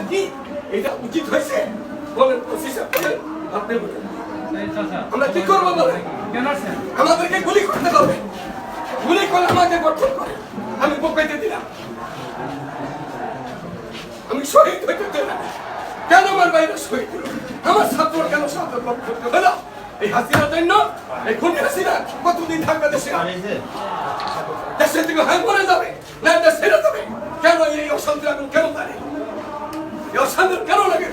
বলেন এটা উচিত হয়েছে? বলেন সাহেব বলেন, আপনি বলেন। আমরা কি করব বলেন? আমাদেরকে গুলি করতে হবে। গুলি করে আমাকে গঠন করে। আমি বকাইতে দিলাম। আমি শহীদ হইতে দিলাম কেন আমার বাইরে শহীদ আমার ছাত্র কেন ছাত্র করতে হলো? এই হাসিনার জন্য, এই খুনি হাসিনা কতদিন থাকবে দেশে? দেশের থেকে হ্যাঁ মরে যাবে, না দেশ যাবে কেন এই অশান্তি আগুন কেন তারে এই অশান্তি কেন লাগে।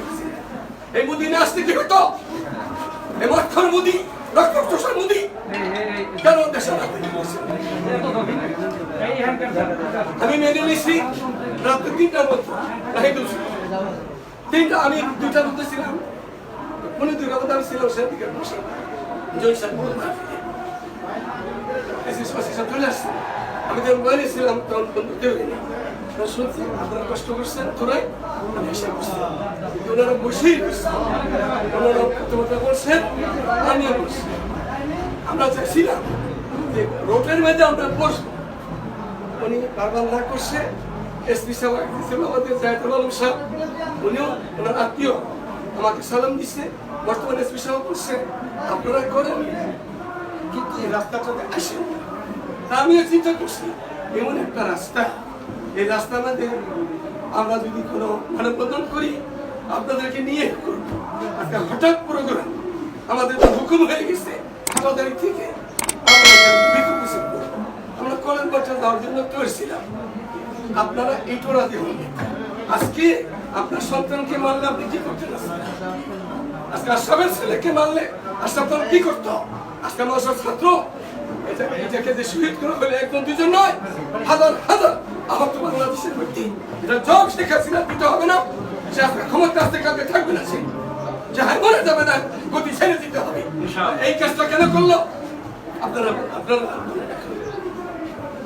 এই মুদি না আসতে কি হতো? এই মক্ষর মুদি রক্ত চোষার মুদি এই এই এই কেন দেশে রাখবে এত তো এই হ্যান্ডকার আমি মেনে নিয়েছি রাত্রে তিনটার মধ্যে রাহি তুলছি তিনটা, আমি দুইটার মধ্যে ছিলাম। উনি দুই কথা আমি ছিলাম সেদিকে জয় সাহেব চলে আসছে। আমি যখন বাইরে ছিলাম, তখন বন্ধু তখন শুনছি আপনারা কষ্ট করছেন, তোরাই ওনারা বসেই ওনারা কথাবার্তা বলছেন আমিও বসছি আমরা চাইছিলাম যে রোডের মধ্যে আমরা বসবো উনি বারবার না করছে এসপি সাহেব আমাদের জায়তুল আলম সাহেব উনিও ওনার আত্মীয় আমাকে সালাম দিচ্ছে বর্তমানে এসপি সাহেব করছে আপনারা করেন কিন্তু এই রাস্তাটাতে আসেন আমিও চিন্তা করছি, এমন একটা রাস্তা। এই রাস্তার মধ্যে আমরা যদি কোনো মানে মানববন্ধন করি, আপনাদেরকে নিয়ে আজকে হঠাৎ প্রোগ্রাম আমাদের তো হুকুম হয়ে গেছে, আমাদের থেকে আমরা কলেজ বাচ্চা দেওয়ার জন্য করেছিলাম আপনারা এইটো রাজি হন আজকে আপনার সন্তানকে মারলে আপনি কি করতেন আজকে আশরাফের ছেলেকে মারলে আশরাফ কি করতো? আজকে আমার ছাত্র। এটা এটাকে যে শহীদ করা হলে একজন দুজন নয়, হাজার হাজার আহত বাংলাদেশের ব্যক্তি এটা জব শেখ হাসিনা দিতে হবে না সে আজকে ক্ষমতা আসতে কালকে থাকবে না সে। যাহাই মরে যাবে না গতি ছেড়ে দিতে হবে। এই কাজটা কেন করল? আপনারা আপনারা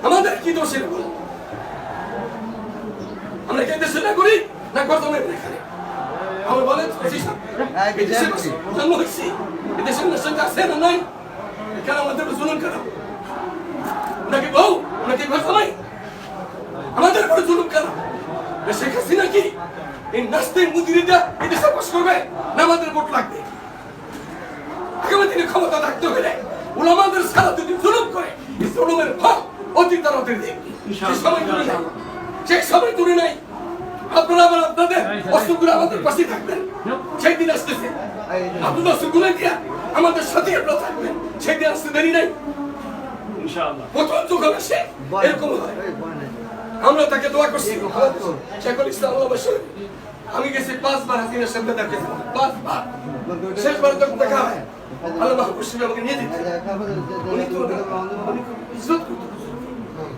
আমাদের কি দোষ এর আমরা কি দেশে না করি না গর্জনের এখানে? আমার বলেন বসে জন্ম হয়েছি এই দেশের নেশনটা আছে না নাই? কেন আমাদের জুলুম কেন? নাকি বউ নাকি ঘর নাই আমাদের উপরে জুলুম কেন এ শেখ হাসিনা কি? এই নাস্তে মুদিরিটা এই দেশে বাস করবে? না আমাদের ভোট লাগবে। আগামী দিনে ক্ষমতা থাকতে হলে ওলামাদের সারা যদি জুলুম করে এই জুলুমের ফল অতি তাড়াতাড়ি দেখবে সেই সময় দূরে নাই সেই সময় দূরে নাই আপনারা আবার আপনাদের অস্ত্রগুলো আমাদের পাশে থাকবেন। সেই দিন আসতেছে। আপনাদের অস্ত্রগুলো দিয়া আমাদের সাথে আপনারা থাকবেন। সেই দিন আসতে দেরি নাই। প্রথম যুগ হবে সে এরকম হয়। আমরা তাকে দোয়া করছি শেখুল ইসলাম আমি গেছি পাঁচবার হাসিনের সাথে দেখে পাঁচবার। শেষবার যখন দেখা হয়, আল্লাহ আমাকে নিয়ে উনি তো উনি খুব ইজ্জত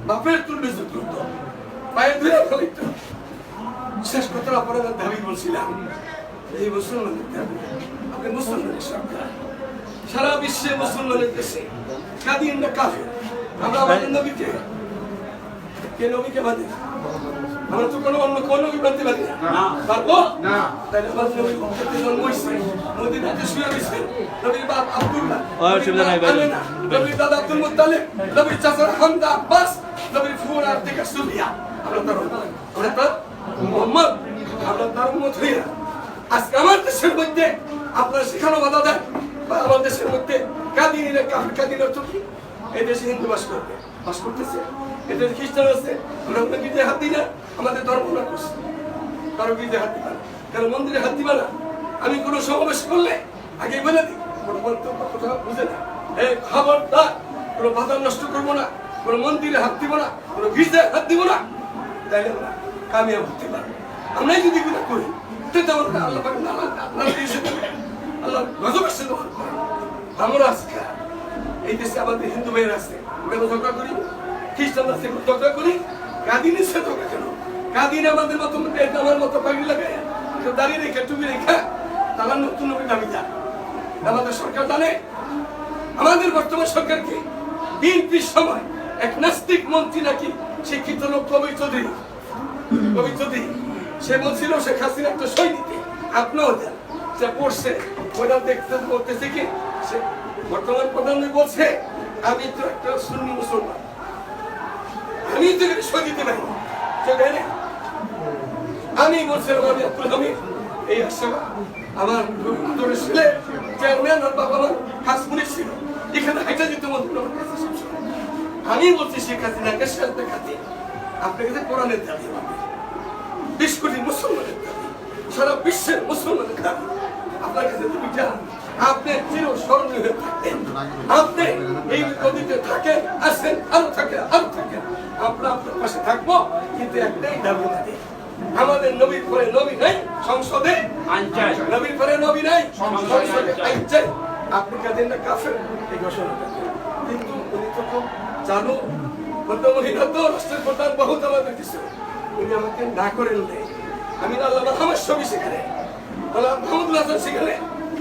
বাপের তুল্য ইজ্জত শেষ দাবি বলছিলাম, এই মুসলমানের দাবি। আপনি মুসলমানের সরকার। সারা বিশ্বে মুসলমানের দেশে কাদিন না কাফের। আমরা আমাদের নবীকে কে নবীকে বাঁধি আমরা তো কোনো অন্য কোন বাঁধতে পারি না। পারব না। তাহলে আমার নবী উম্মতে জন্ম হয়েছে মদিনাতে শুয়ে রয়েছে নবীর বাপ আব্দুল্লাহ অসুবিধা নাই, ভাই। নবীর দাদা আব্দুল মুত্তালিব। নবীর চাচা হামদা আব্বাস। নবীর ফুয়ার আর থেকে সুফিয়া। আমরা তার আমরা তার মোহাম্মদ। আমরা তার হইয়া। আজকে আমার দেশের মধ্যে আপনারা সেখানে বাধা দেন। বা আমার দেশের মধ্যে কাদিনীরা কাফির কাদিন অর্থ এই দেশে হিন্দু বাস করবে। বাস করতেছে। এদের খ্রিস্টান আছে, আমরা গির্জায় হাত দিই না, আমাদের ধর্ম না করছে। কারও গির্জায় হাত দিবা কারও মন্দিরে হাত দিবা না। আমি কোনো সমাবেশ করলে আগে বলে দিই, কোনো মন্তব্য কথা বুঝে না। এই খবরদার, কোনো বাধা নষ্ট করব না, কোনো মন্দিরে হাত দিব না, কোনো গির্জায় হাত দিব না। তাইলে আমরা কামিয়াব হতে পারব আমরাই যদি গুণা করি তাহলে আমরা আল্লাহ আল্লাহ আল্লাহ দিয়েছে আল্লাহ গজব আসছে তোমার আমরা আজকে এই দেশে আমাদের হিন্দু ভাইয়ের আছে কেন ঝগড়া করি খ্রিস্টান আছে ঝগড়া করি কাদিনের সাথে ঝগড়া কেন? কাদিন আমাদের মতো আমার মতো পাগড়ি লাগায় দাঁড়িয়ে রেখে, টুপি রেখে তারা নতুন নবী দাবি যা আমাদের সরকার জানে, আমাদের বর্তমান সরকারকে বিএনপির সময় এক নাস্তিক মন্ত্রী নাকি শিক্ষিত লোক কবি চৌধুরী। কবি চৌধুরী, সে বলছিল, শেখ হাসিনা একটা সই দিতে আপনিও দেন সে পড়ছে ওটা দেখতে বলতেছে কি, সে বর্তমান প্রধানমন্ত্রী বলছে, আমি তো একটা সুন্নি মুসলমান। আমি তো এখানে সই দিতে পারি সে দেয় না। আমি বলছিলাম, আমি এই আশা আমার আদরের ছেলে, চেয়ারম্যান আর বাবা আমার হাসপুরি ছিল। এখানে হাইটা যেতে সবসময়। আমি বলছি, শেখ হাসিনাকে শেষ দেখাতে? আপনার কাছে কোরআনের দাবি বিশ কোটি মুসলমানের দাবি। সারা বিশ্বের মুসলমানের দাবি। আপনার কাছে দুইটা আপনি চির স্মরণীয় হয়ে থাকতেন আপনি এই নদীতে থাকেন আসেন আরও থাকেন আরও থাকেন। আমরা আপনার পাশে থাকব কিন্তু একটাই দাবি থাকে। আমাদের নবীর পরে নবী নাই সংসদে আইন চাই। নবীর পরে নবী নাই সংসদে আইন চাই। আপনি কাদের না কাফের এই ঘোষণাটা কিন্তু উনি তো খুব জানো বদ্ধ মহিলা তো রাষ্ট্রের প্রধান বহুত আমাদের কিছু। উনি আমাকে না করেন নাই। আমি আল্লাহ মোহাম্মদ ছবি সেখানে আল্লাহ মোহাম্মদ হাসান সেখানে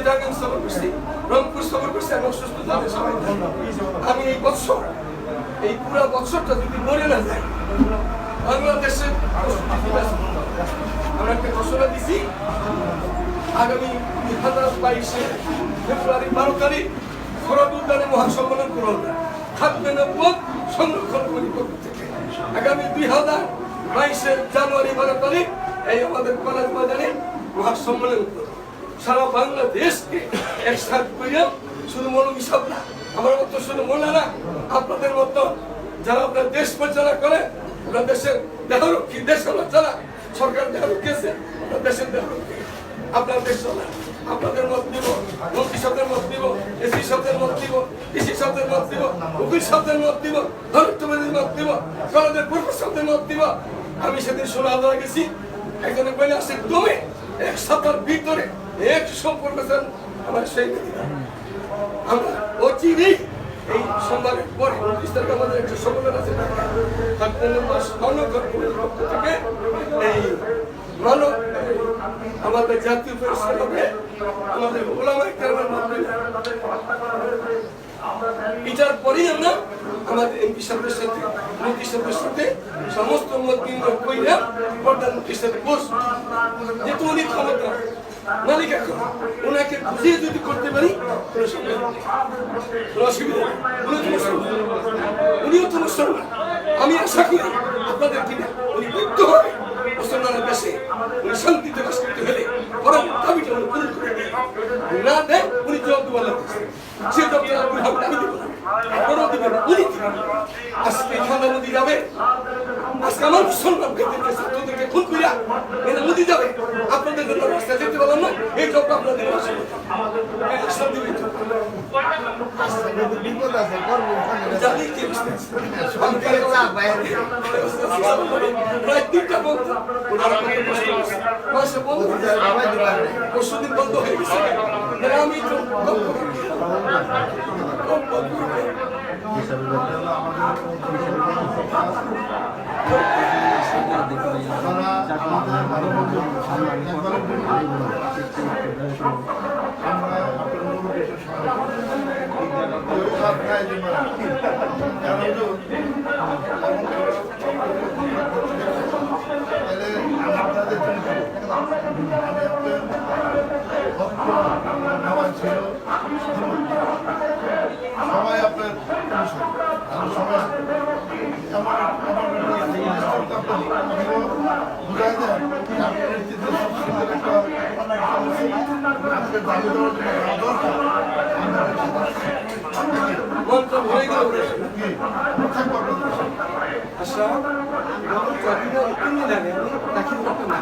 চিটাগাং সফর করছি, রংপুর সফর করছি আমি অসুস্থ তাদের সবাই আমি এই বৎসর এই পুরা বৎসরটা যদি মরে না যায়, বাংলাদেশে আমরা একটা ঘোষণা দিছি, আগামী দুই হাজার বাইশে ফেব্রুয়ারি বারো তারিখ শরৎ উদ্যানে মহাসম্মেলন করুন খাদ্য নব্বত সংরক্ষণ পরিকল্পনা থেকে। আগামী দুই হাজার বাইশের জানুয়ারি বারো তারিখ এই আমাদের কলেজ বাজারে মহাসম্মেলন করুন সারা বাংলাদেশকে একসাথে করিয়া শুধু মৌলবী সব না, আমার মতো শুধু মোল্লারা আপনাদের মতো যারা আপনার দেশ পরিচালনা করে, আপনার দেশের দেহরক্ষী, দেশ হলো যারা, সরকার দেহরক্ষী আছে, আপনার দেশের দেহরক্ষী। আপনার দেশ চলে আপনাদের মত দিব মন্ত্রী শব্দের মত দিব এসি শব্দের মত দিব কৃষি শব্দের মত দিব উকিল শব্দের মত দিব ধরত্ববাদীর মত দিব কলেজের পূর্ব শব্দের মত দিব আমি সেদিন শোনা আদায় গেছি একজনে বলে আসে, তুমি এক সপ্তাহের ভিতরে একশো পড়বেন আমার সেই। আমরা অচিরেই এই সোমবারের পরে তারিখ আমাদের একটা সম্মেলন আছে গণকর্মীর পক্ষ থেকে এই মানব, আমাদের জাতীয় পরিষদ হবে আমাদের ওলামাই মাধ্যমে এটার পরেই আমরা আমাদের এমপি সাহেবের সাথে, মন্ত্রী সাহেবের সাথে সমস্ত মত বিনিময় কইরা প্রধানমন্ত্রীর সাথে বসবো যেহেতু উনি ক্ষমতা মালিক এখন ওনাকে বুঝিয়ে যদি করতে পারি উনিও তো মুসলমান। আমি আশা করি আপনাদের কিনা উনি বৈধ হবে মুসলমানের দেশে উনি শান্তিতে বাস হলে বরং দাবিটা উনি পূরণ করে না দেয় উনি জবাব দেওয়ার লাগছে সে জবাবটা আব্দুল হামিদ, আমি দেবো আপনারাও দিবেন উনি দিবেন আজকে খান্দা নদী যাবে। আজকে আমার মুসলমান ভাইদেরকে খুন করিয়া এরা নদী যাবে। রাস্তা যেতে পারলাম না। এই জবটা আপনাদের প্রায় তিনটা বন্ধ। দিবার পরশুদিন বন্ধ হয়ে গেছে। আমি একটু গল্প করি। গল্প করি। তারা আমাদের মানববন্ধ একবারে আমরা আপনার সবাই আমার বুঝাই দেন আপনার আশা আমাদের চাকরিটা এখানে লাগে আমি দাখিল করতে না